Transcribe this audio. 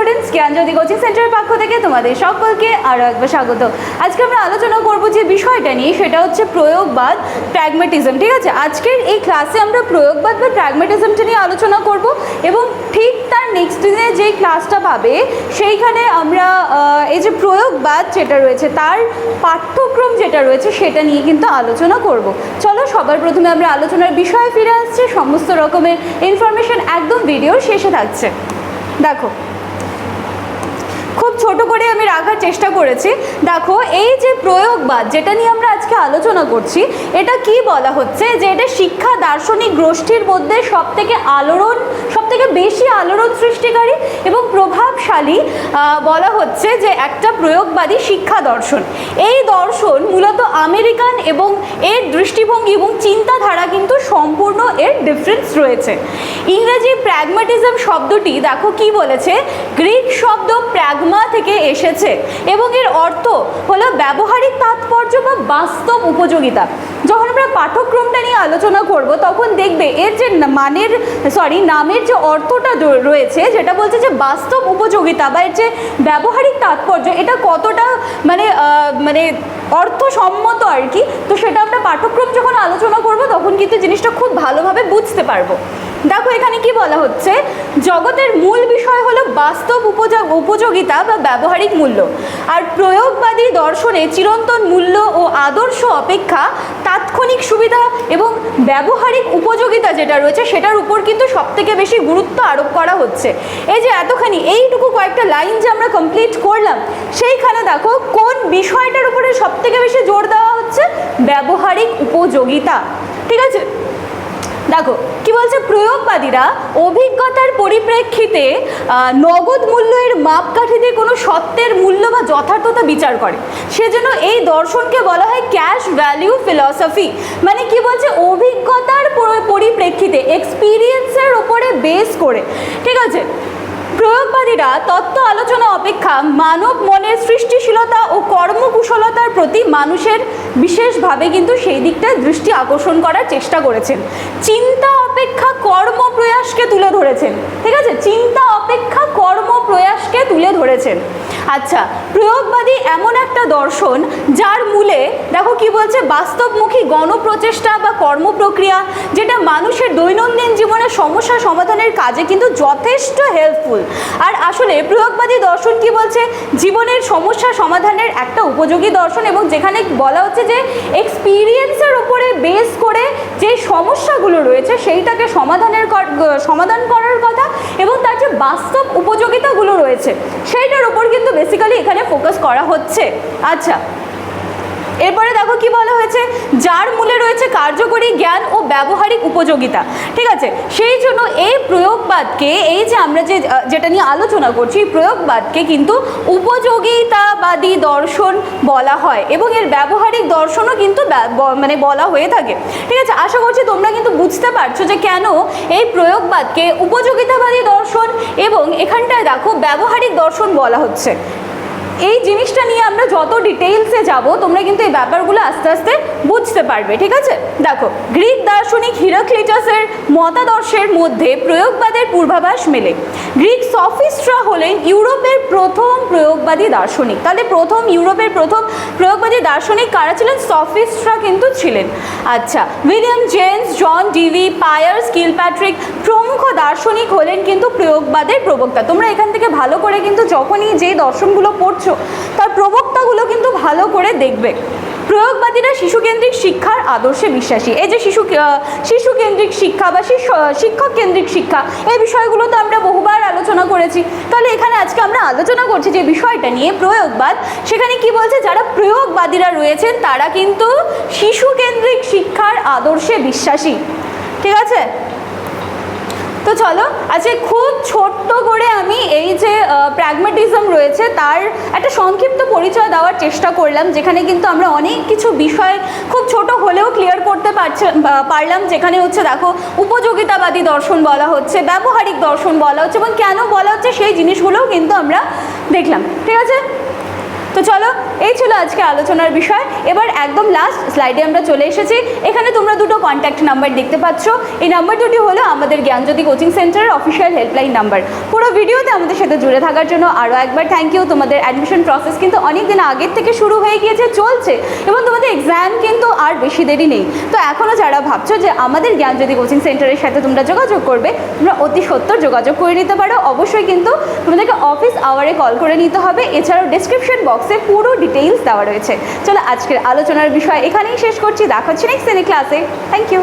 Students, জ্ঞানজ্যোতি coaching সেন্টারের পক্ষ থেকে তোমাদের সকলকে আরও একবার স্বাগত। আজকে আমরা আলোচনা করব যে বিষয়টা নিয়ে, সেটা হচ্ছে প্রয়োগবাদ প্র্যাগমেটিজম ঠিক আছে? আজকের এই ক্লাসে আমরা প্রয়োগবাদ বা প্র্যাগমেটিজমটা নিয়ে আলোচনা করব এবং ঠিক তার নেক্সট দিনে যেই ক্লাসটা পাবে, সেইখানে আমরা এই যে প্রয়োগবাদ যেটা রয়েছে, তার পাঠ্যক্রম যেটা রয়েছে, সেটা নিয়ে কিন্তু আলোচনা করব। চলো, সবার প্রথমে আমরা আলোচনার বিষয়ে ফিরে আসছি। সমস্ত রকমের ইনফরমেশন একদম ভিডিওর শেষে থাকছে। দেখো খুব ছোট করে আমি রাখার চেষ্টা করেছি। দেখো, এই যে প্রয়োগবাদ যেটা নিয়ে আমরা আজকে আলোচনা করছি, এটা কি বলা হচ্ছে? যে এটা শিক্ষা দার্শনিক গোষ্ঠীর মধ্যে সব থেকে আলোড়ন সব থেকে বেশি আলোড়ন সৃষ্টিকারী এবং প্রভাবশালী বলা হচ্ছে যে একটা প্রয়োগবাদী শিক্ষা দর্শন। এই দর্শন মূলত আমেরিকান এবং এর দৃষ্টিভঙ্গি এবং চিন্তাধারা কিন্তু সম্পূর্ণ এর ডিফারেন্স রয়েছে। ইংরেজি প্র্যাগমাটিজম শব্দটি দেখো কি বলেছে? গ্রিক শব্দ প্র্যাগমা থেকে এসেছে এবং এর অর্থ হলো ব্যবহারিক তাৎপর্য বা বাস্তব উপযোগিতা। যখন আমরা পাঠ্যক্রমটা নিয়ে আলোচনা করব, তখন দেখবে এর যে মানের সরি নামের যে অর্থটা রয়েছে, যেটা বলছে যে বাস্তব উপযোগিতা বা এর যে ব্যবহারিক তাৎপর্য, এটা কতটা মানে মানে অর্থসম্মত আর কি? তো সেটা আমরা পাঠ্যক্রম যখন আলোচনা করব, তখন কিন্তু জিনিসটা খুব ভালোভাবে বুঝতে পারব। দেখো, এখানে কি বলা হচ্ছে? জগতের মূল বিষয় হলো বাস্তব উপযোগ উপযোগিতা বা ব্যবহারিক মূল্য। আর প্রয়োগবাদী দর্শনে চিরন্তন মূল্য ও আদর্শ অপেক্ষা তাৎক্ষণিক সুবিধা এবং ব্যবহারিক উপযোগিতা যেটা রয়েছে, সেটার উপর কিন্তু সবথেকে বেশি গুরুত্ব আরোপ করা হচ্ছে। এই যে এতখানি, এইটুকু কয়েকটা লাইন যে আমরা কমপ্লিট করলাম, সেইখানে দেখো, কোন বিষয়টার উপরে সবথেকে বেশি জোর দেওয়া হচ্ছে? ব্যবহারিক উপযোগিতা। ঠিক আছে? দেখো, কি বলছে প্রয়োগবাদীরা? অভিজ্ঞতার পরিপ্রেক্ষিতে নগদ মূল্যের দিয়ে কোনো সত্যের মূল্য বা যথার্থতা বিচার করে। সেজন্য এই দর্শনকে বলা হয় ক্যাশ ভ্যালিউ ফিলসফি। মানে কি বলছে? অভিজ্ঞতার পরিপ্রেক্ষিতে এক্সপিরিয়েন্সের ওপরে বেস করে। ঠিক আছে? প্রয়োগবাদীরা তত্ত্ব আলোচনা অপেক্ষা মানব মনের সৃষ্টিশীলতা ও কর্মকুশলতার প্রতি মানুষের বিশেষভাবে কিন্তু সেই দিকটা দৃষ্টি আকর্ষণ করার চেষ্টা করেছেন। চিন্তা অপেক্ষা কর্ম প্রয়াসকে তুলে ধরেছেন। ঠিক আছে? চিন্তা অপেক্ষা কর্ম প্রয়াসকে তুলে ধরেছেন। আচ্ছা প্রয়োগবাদী এমন একটা দর্শন যার মূলে, দেখো কি বলছে, বাস্তবমুখী গণপ্রচেষ্টা বা কর্মপ্রক্রিয়া, যেটা মানুষের দৈনন্দিন জীবনের সমস্যা সমাধানের কাজে কিন্তু যথেষ্ট হেল্পফুল আর আসলে প্রয়োগবাদী দর্শন কি বলছে? জীবনের সমস্যা সমাধানের একটা উপযোগী দর্শন এবং যেখানে বলা হচ্ছে যে এক্সপিরিয়েন্সের উপরে বেস সমস্যাগুলো রয়েছে, সেইটাকে সমাধানের সমাধান করার কথা এবং তার যে বাস্তব উপযোগিতাগুলো রয়েছে, সেইটার উপর কিন্তু বেসিক্যালি এখানে ফোকাস করা হচ্ছে। আচ্ছা এরপরে দেখো কি বলা হয়েছে? যার মূলে রয়েছে কার্যকরী জ্ঞান ও ব্যবহারিক উপযোগিতা। ঠিক আছে? সেই জন্য এই প্রয়োগবাদকে, এই যে আমরা যে যেটা নিয়ে আলোচনা করছি প্রয়োগবাদকে কিন্তু উপযোগিতাবাদী দর্শন বলা হয় এবং এর ব্যবহারিক দর্শনও কিন্তু মানে বলা হয়ে থাকে। ঠিক আছে? আশা করছি তোমরা কিন্তু বুঝতে পারছ যে কেন এই প্রয়োগবাদকে উপযোগিতাবাদী দর্শন এবং এখানটায় দেখো ব্যবহারিক দর্শন বলা হচ্ছে। এই জিনিসটা নিয়ে আমরা যত ডিটেইলসে যাব, তোমরা কিন্তু এই ব্যাপারগুলো আস্তে আস্তে বুঝতে পারবে, ঠিক আছে? দেখো, গ্রিক দার্শনিক হিরাক্লিটাসের মতাদর্শের মধ্যে প্রয়োগবাদের পূর্বাভাস মেলে। গ্রিক সফিস্টরা হলেন ইউরোপের প্রথম প্রয়োগবাদী দার্শনিক। তাহলে প্রথম ইউরোপের প্রথম প্রয়োগবাদী দার্শনিক কারা ছিলেন? সফিস্টরা কিন্তু ছিলেন। আচ্ছা William James John Dewey Peirce Schiller Patrick প্রমুখ দার্শনিক হলেন কিন্তু প্রয়োগবাদের প্রবক্তা। তোমরা এখান থেকে ভালো করে কিন্তু যখনই যে দর্শনগুলো পড়ছো তার প্রবক্তাগুলো কিন্তু ভালো করে দেখবে। প্রয়োগবাদীরা শিশুকেন্দ্রিক শিক্ষার আদর্শে বিশ্বাসী। এই যে শিশু আহ, শিশু কেন্দ্রিক শিক্ষা বা শিক্ষক কেন্দ্রিক শিক্ষা এই বিষয়গুলো তো আমরা বহুবার করেছি। তাহলে এখানে আজকে আমরা আলোচনা করছি যে বিষয়টা নিয়ে প্রয়োগবাদ। সেখানে কি বলছে? যারা প্রয়োগবাদীরা রয়েছেন, তারা কিন্তু শিশু কেন্দ্রিক শিক্ষার আদর্শে বিশ্বাসী। ঠিক আছে? তো চলো, আজকে খুব ছোট্ট করে আমি এই যে প্র্যাগমেটিজম রয়েছে, তার একটা সংক্ষিপ্ত পরিচয় দেওয়ার চেষ্টা করলাম, যেখানে কিন্তু আমরা অনেক কিছু বিষয় খুব ছোট হলেও ক্লিয়ার করতে পারছে পারলাম, যেখানে হচ্ছে দেখো, উপযোগিতাবাদী দর্শন বলা হচ্ছে, ব্যবহারিক দর্শন বলা হচ্ছে, এবং কেন বলা হচ্ছে সেই জিনিসগুলোও কিন্তু আমরা দেখলাম। ঠিক আছে? তো চলো, এই ছিল আজকে আলোচনার বিষয়। এবার একদম লাস্ট স্লাইডে আমরা চলে এসেছি। এখানে তোমরা দুটো কন্ট্যাক্ট নাম্বার দেখতে পাচ্ছ। এই নাম্বার দুটি হলো আমাদের জ্ঞানজ্যোতি কোচিং সেন্টারের অফিসিয়াল হেল্পলাইন নাম্বার পুরো ভিডিওতে আমাদের সাথে জুড়ে থাকার জন্য আরও একবার থ্যাংক ইউ তোমাদের অ্যাডমিশন প্রসেস কিন্তু অনেক দিন আগের থেকে শুরু হয়ে গিয়েছে, চলছে। এবং তোমাদের এক্সাম কিন্তু আর বেশি দেরি নেই। তো এখনও যারা ভাবছ যে আমাদের জ্ঞানজ্যোতি কোচিং সেন্টারের সাথে তোমরা যোগাযোগ করবে, তোমরা অতি সত্তর যোগাযোগ করে নিতে পারো। অবশ্যই কিন্তু তোমাদেরকে অফিস আওয়ারে কল করে নিতে হবে। এছাড়াও ডিসক্রিপশন বক্সে পুরো ডিটেইলস দেওয়া রয়েছে। চলো আজকের আলোচনার বিষয় এখানেই শেষ করছি। দেখা হচ্ছে নেক্সট ক্লাসে থ্যাংক ইউ